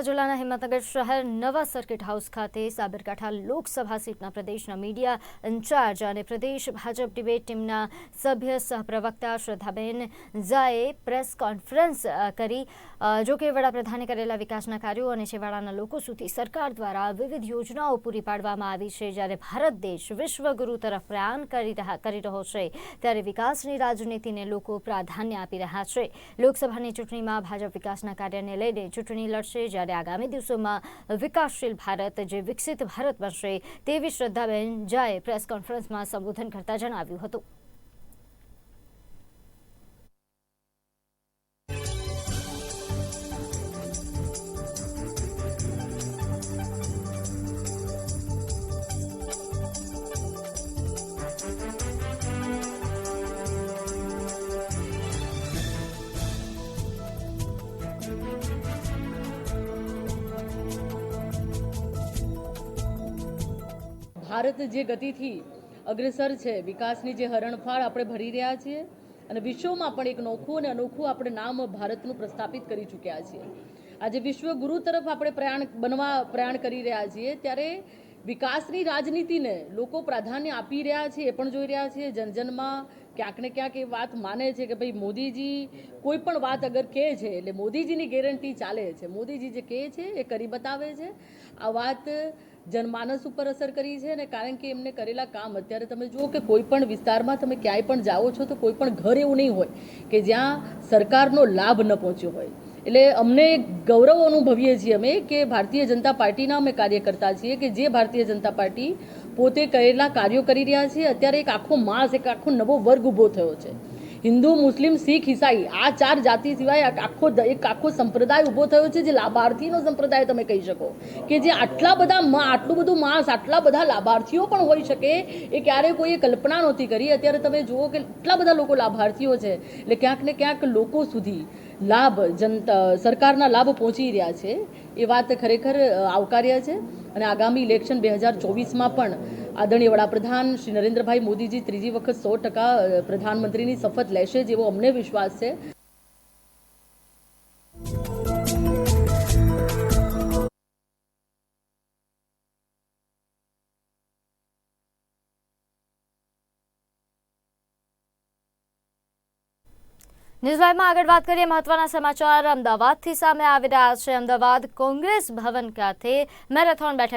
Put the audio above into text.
જિલ્લાના હિંમતનગર શહેર નવા સર્કિટ હાઉસ ખાતે સાબરકાંઠા લોકસભા સીટના પ્રદેશના મીડિયા ઇન્ચાર્જ અને પ્રદેશ ભાજપ ડિબેટ ટીમના સભ્ય સહપ્રવક્તા શ્રદ્ધાબેન ઝાએ પ્રેસ કોન્ફરન્સ કરી. જોકે વડાપ્રધાને કરેલા વિકાસના કાર્યો અને છેવાડાના લોકો સુધી સરકાર દ્વારા વિવિધ યોજનાઓ પૂરી પાડવામાં આવી છે. જ્યારે ભારત દેશ વિશ્વગુરુ તરફ પ્રયાણ કરી રહ્યા, કરી રહ્યો છે, ત્યારે વિકાસની રાજનીતિને લોકો પ્રાધાન્ય આપી રહ્યા છે. લોકસભાની ચૂંટણીમાં ભાજપ વિકાસના કાર્યને લઈને ચૂંટણી લડશે જ્યારે આગામી દિવસોમાં વિકાસશીલ ભારત જે વિકસિત ભારત બનશે તેવી શ્રદ્ધાબેન ઝાએ પ્રેસ કોન્ફરન્સમાં સંબોધન કરતા જણાવ્યું હતું. ભારત જે ગતિથી અગ્રેસર છે, વિકાસની જે હરણફાળ આપણે ભરી રહ્યા છીએ અને વિશ્વમાં પણ એક નોખું અને અનોખું આપણે નામ ભારતનું પ્રસ્થાપિત કરી ચૂક્યા છીએ. આજે વિશ્વ ગુરુ તરફ આપણે પ્રયાણ, બનવા પ્રયાણ કરી રહ્યા છીએ, ત્યારે વિકાસની રાજનીતિને લોકો પ્રાધાન્ય આપી રહ્યા છે, એ પણ જોઈ રહ્યા છીએ. જનજનમાં ક્યાંક ને ક્યાંક એ વાત માને છે કે ભાઈ મોદીજી કોઈ પણ વાત અગર કહે છે, એટલે મોદીજીની ગેરંટી ચાલે છે. મોદીજી જે કહે છે એ કરી બતાવે છે. આ વાત જનમાનસ ઉપર અસર કરી છે અને કારણ કે એમને કરેલા કામ, અત્યારે તમે જુઓ કે કોઈ પણ વિસ્તારમાં તમે ક્યાંય પણ જાઓ છો તો કોઈ પણ ઘર એવું નહીં હોય કે જ્યાં સરકારનો લાભ ન પહોંચ્યો હોય. એટલે અમને ગૌરવ અનુભવીએ છીએ અમે કે ભારતીય જનતા પાર્ટીના અમે કાર્યકર્તા છીએ કે જે ભારતીય જનતા પાર્ટી પોતે કરેલા કાર્યો કરી રહ્યા છે. અત્યારે એક આખો માસ, એક આખો નવો વર્ગ ઊભો થયો છે. હિન્દુ, મુસ્લિમ, શીખ, ઈસાઈ આ ચાર જાતિ સિવાય આખો એક આખો સંપ્રદાય ઊભો થયો છે જે લાભાર્થીનો સંપ્રદાય તમે કહી શકો. કે જે આટલા બધા આટલું બધું માસ, આટલા બધા લાભાર્થીઓ પણ હોઈ શકે એ ક્યારેય કોઈએ કલ્પના નહોતી કરી. અત્યારે તમે જુઓ કે એટલા બધા લોકો લાભાર્થીઓ છે. એટલે ક્યાંક ને ક્યાંક લોકો સુધી લાભ જનતા, સરકારના લાભ પહોંચી રહ્યા છે. એ વાત ખરેખર આવકાર્ય છે. અને આગામી ઇલેક્શન બે હજાર ચોવીસમાં પણ આદરણીય વડાપ્રધાન શ્રી નરેન્દ્રભાઈ મોદીજી ત્રીજી વખત સો ટકા અ, પ્રધાનમંત્રીની શપથ લેશે જેવો અમને વિશ્વાસ છે ન્યૂઝ લાઈવમાં આગળ વાત કરીએ મહત્વના સમાચાર અમદાવાદથી સામે આવી રહ્યા છે અમદાવાદ કોંગ્રેસ ભવન ખાતે મેરેથોન બેઠક